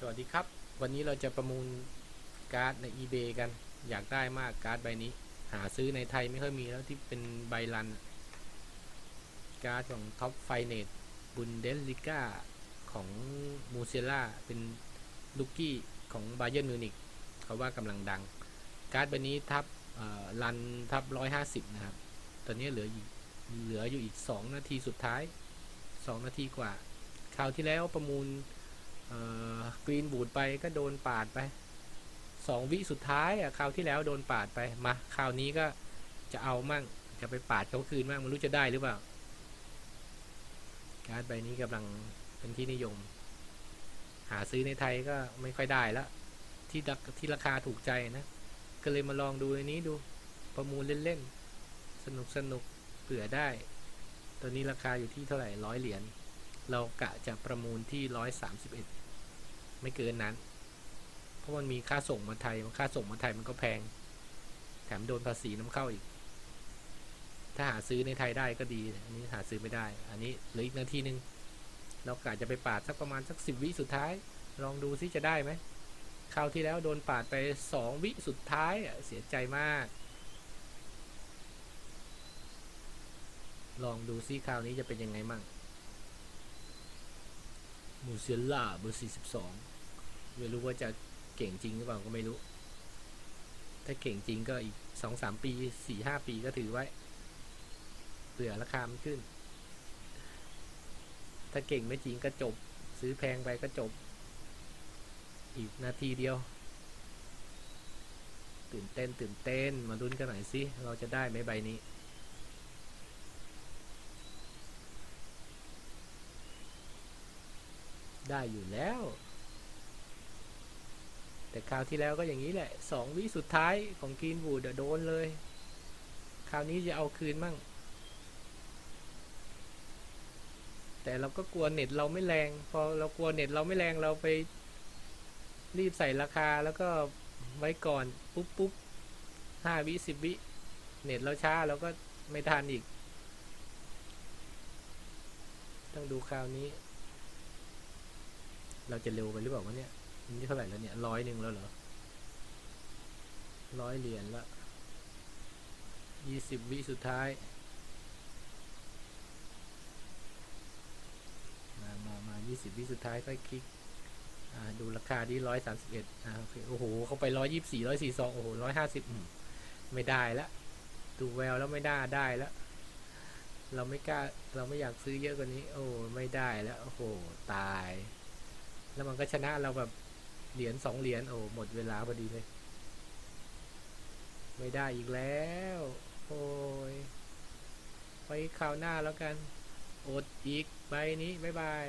สวัสดีครับ วันนี้เราจะประมูลการ์ดใน eBay กัน อยากได้มากการ์ดใบนี้ หาซื้อในไทยไม่ค่อยมีแล้วที่เป็นใบรัน การ์ดของท็อปไฟเนตบุนเดสลิก้าของมูเซล่าเป็นลูกกี้ของบาเย r n นมิวนิกเขาว่ากำลังดัง การ์ดใบนี้ทับเอ่อรันทับ150นะครับ ตอนนี้เหลืออีกเหลืออยู่อีก2นาทีสุดท้าย2นาทีกว่าคราวที่แล้วประมูล กรีนบูดไปก็โดนปาดไปสองวิสุดท้ายอะคราวที่แล้วโดนปาดไปมาคราวนี้ก็จะเอามั่งจะไปปาดเขาคืนมั่งไม่รู้จะได้หรือเปล่า การ์ดใบนี้กำลังเป็นที่นิยม หาซื้อในไทยก็ไม่ค่อยได้แล้วที่ที่ราคาถูกใจนะ ก็เลยมาลองดูในนี้ดู ประมูลเล่นๆ สนุกสนุกเผื่อได้ตอนนี้ราคาอยู่ที่เท่าไหร่ร้อยเหรียญเรากะจะประมูลที่ร้อยสามสิบเอ็ด ไม่เกินนั้น เพราะมันมีค่าส่งมาไทยค่าส่งมาไทยมันก็แพง แถมโดนภาษีน้ำเข้าอีก ถ้าหาซื้อในไทยได้ก็ดี อันนี้หาซื้อไม่ได้ อันนี้เหลืออีกนาทีหนึ่งเรากะจะไปปาดสักประมาณสักสิบวิสุดท้าย ลองดูซิจะได้ไหมคราวที่แล้วโดนปาดไปสองวิสุดท้ายเสียใจมาก ลองดูซิคราวนี้จะเป็นยังไงมั่ง มูเซลล่าเบอร์42 ไม่รู้ว่าจะเก่งจริงหรือเปล่าก็ไม่รู้ ถ้าเก่งจริงก็อีกสองสามปีสี่ห้าปีก็ถือไว้เผื่อราคามันขึ้น ถ้าเก่งไม่จริงก็จบ ซื้อแพงไปก็จบ อีกนาทีเดียว ตื่นเต้นตื่นเต้นมาลุ้นกันหน่อยสิ เราจะได้ไหมใบนี้ ได้อยู่แล้ว แต่คราวที่แล้วก็อย่างนี้แหละสองวิสุดท้ายของกรีนวูดโดนเลย คราวนี้จะเอาคืนมั่ง แต่เราก็กลัวเน็ตเราไม่แรง พอเรากลัวเน็ตเราไม่แรงเราไป รีบใส่ราคาแล้วก็ไว้ก่อน ปุ๊บปุ๊บห้าวิสิบวิ เน็ตเราช้าเราก็ไม่ทันอีก ต้องดูคราวนี้ เราจะเร็วไปหรือเปล่าวะเนี่ยนี่เท่าไหร่แล้วเนี่ยร้อยหนึ่งแล้วเหรอร้อยเหรียญละยี่สิบวิสุดท้าย มามามายี่สิบวิสุดท้ายค่อยคลิกดูราคาที่ร้อยสามสิบเอ็ดอ่าโอเคโอ้โห เขาไปร้อยยี่สิบสี่ร้อยสี่สองโอ้โหร้อยห้าสิบไม่ได้ละดูแววแล้วไม่ได้ได้แล้ว เราไม่กล้า เราไม่อยากซื้อเยอะกว่านี้ โอ้ ไม่ได้แล้ว โอ้โห ตาย แล้วมันก็ชนะเราแบบเหรียญสองเหรียญโอ้หมดเวลาพอดีเลย ไม่ได้อีกแล้ว โอ้ยไว้คราวหน้าแล้วกัน อดอีกใบนี้ บ๊ายบาย